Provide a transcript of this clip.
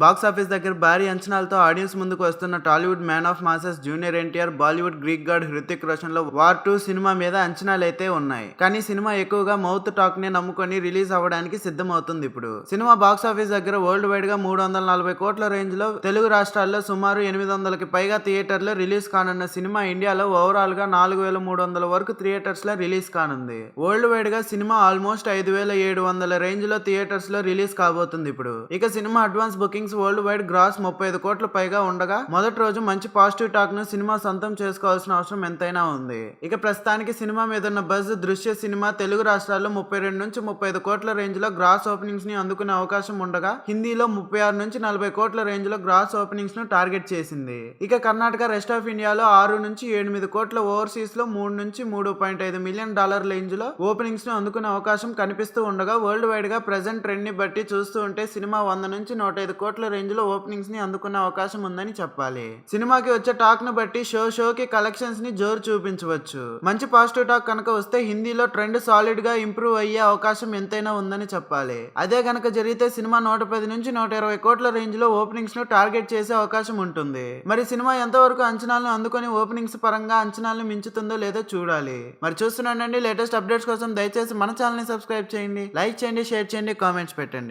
Box office దగ్గర భారీ అంచనాలతో ఆడియన్స్ ముందుకు వస్తున్న Tollywood man of masses junior NTR Bollywood Greek god Hrithik రోషన్లో war two cinema మీద అంచనాలు అయితే ఉన్నాయి. కానీ సినిమా ఎక్కువగా మౌత్ టాక్ని నమ్ముకొని రిలీజ్ అవ్వడానికి సిద్ధమవుతుంది ఇప్పుడు. సినిమా బాక్స్ ఆఫీస్ దగ్గర వరల్డ్ వైడ్గా మూడు వందల నలభై కోట్ల రేంజ్లో తెలుగు రాష్ట్రాల్లో సుమారు ఎనిమిది వందలకి పైగా థియేటర్లో రిలీజ్ కానున్న సినిమా ఇండియాలో ఓవరాల్గా నాలుగు వేల మూడు వందల వరకు థియేటర్స్లో రిలీజ్ కానుంది. వరల్డ్ వైడ్గా సినిమా ఆల్మోస్ట్ ఐదు వేల ఏడు వందల రేంజ్లో థియేటర్స్లో రిలీజ్ కాబోతుంది ఇప్పుడు. ఇక cinema advance booking bookings world wide gross ముప్పై ఐదు కోట్ల పైగా ఉండగా మొదటి రోజు మంచి పాజిటివ్ టాక్ను సినిమా సొంతం చేసుకోవాల్సిన అవసరం ఎంతైనా ఉంది. ఇక ప్రస్తుతానికి సినిమా మీద ఉన్న బజ్ దృశ్య సినిమా తెలుగు రాష్ట్రాల్లో ముప్పై రెండు నుంచి ముప్పై ఐదు కోట్ల రేంజ్లో గ్రాస్ ఓపెనింగ్స్ని అందుకునే అవకాశం ఉండగా హిందీలో ముప్పై ఆరు నుంచి నలభై కోట్ల రేంజ్లో గ్రాస్ ఓపెనింగ్స్ను టార్గెట్ చేసింది. ఇక కర్ణాటక రెస్ట్ ఆఫ్ ఇండియాలో ఆరు నుంచి ఎనిమిది కోట్ల ఓవర్సీస్లో మూడు నుంచి మూడు పాయింట్ ఐదు మిలియన్ డాలర్ రేంజ్లో ఓపెనింగ్స్ను అందుకునే అవకాశం కనిపిస్తూ ఉండగా వరల్డ్ వైడ్గా ప్రెసెంట్ ట్రెండ్ని బట్టి చూస్తూ ఉంటే సినిమా వంద నుంచి నూట ఐదు కోట్ల కోట్ల రేంజ్లో ఓపెనింగ్స్ని అందుకునే అవకాశం ఉందని చెప్పాలి. సినిమాకి వచ్చే టాక్ను బట్టి షో షోకి కలెక్షన్స్ని జోరు చూపించవచ్చు. మంచి పాజిటివ్ టాక్ కనుక వస్తే హిందీలో ట్రెండ్ సాలిడ్గా ఇంప్రూవ్ అయ్యే అవకాశం ఎంతైనా ఉందని చెప్పాలి. అదే గనక జరిగితే సినిమా నూట పది నుంచి నూట ఇరవై కోట్ల రేంజ్లో ఓపెనింగ్స్ను టార్గెట్ చేసే అవకాశం ఉంటుంది. మరి సినిమా ఎంతవరకు అంచనాలను అందుకొని ఓపెనింగ్స్ పరంగా అంచనాలను మించుతుందో లేదో చూడాలి. మరి చూస్తున్నానండి లేటెస్ట్ అప్డేట్స్ కోసం దయచేసి మన ఛానల్ని సబ్స్క్రైబ్ చేయండి లైక్ చేయండి షేర్ చేయండి కామెంట్స్ పెట్టండి.